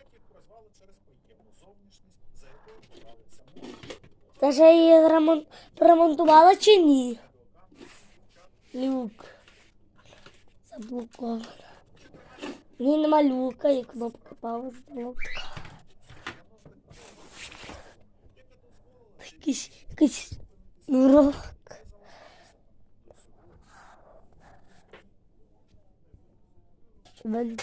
Так їх прозвали через приємну зовнішність, за якою мові. Та же її ремон... ремонтувала чи ні? Люк. Заблоковано. Ні, нема люка і кнопка паузи. Кнопка. Якийсь, якийсь урок. Мене.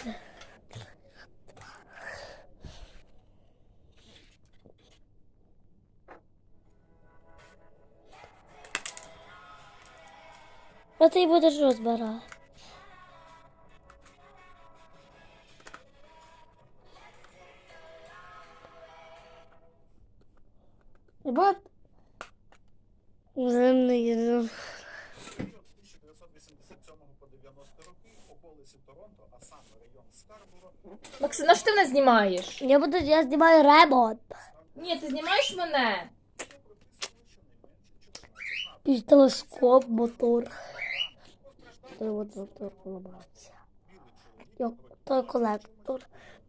А ти будеш розбирати. Не їду. Період 1987 по 90 роки околиці Торонто, а саме район Скарборо, Максим, на що ти мене знімаєш? Я буду, я знімаю ремонт. Ні, ти знімаєш мене. І телескоп, мотор. Мотор поламався. Йо, той колектор.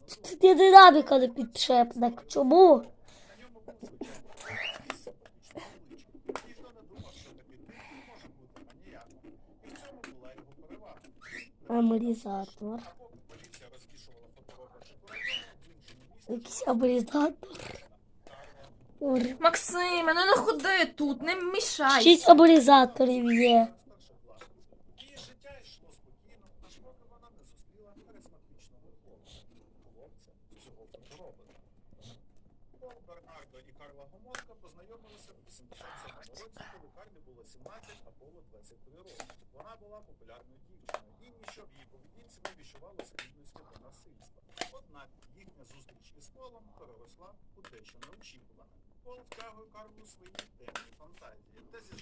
Тут є динаміка не підшипник. Чому? Аморізатор. Якийсь аморізатор. Ур. Максим, ну не ходи тут, не мішай. Шість аморізаторів є. Її життя йшло спокійно, аж поки вона не зустріла харизматичного хлопця. Цього фоторобота. Пол Бернардо і Карла Гомонка познайомилися в 87 році, коли Карлі було 17, а Полу 23 роки. Вона була популярною дівчиною, і ніщо в її поведінці не віщувало схильності до насильства. Однак їхня зустріч із Полом переросла у дещо неочікуване. Пол втягує Карлу свої темні фантазії та зізнає.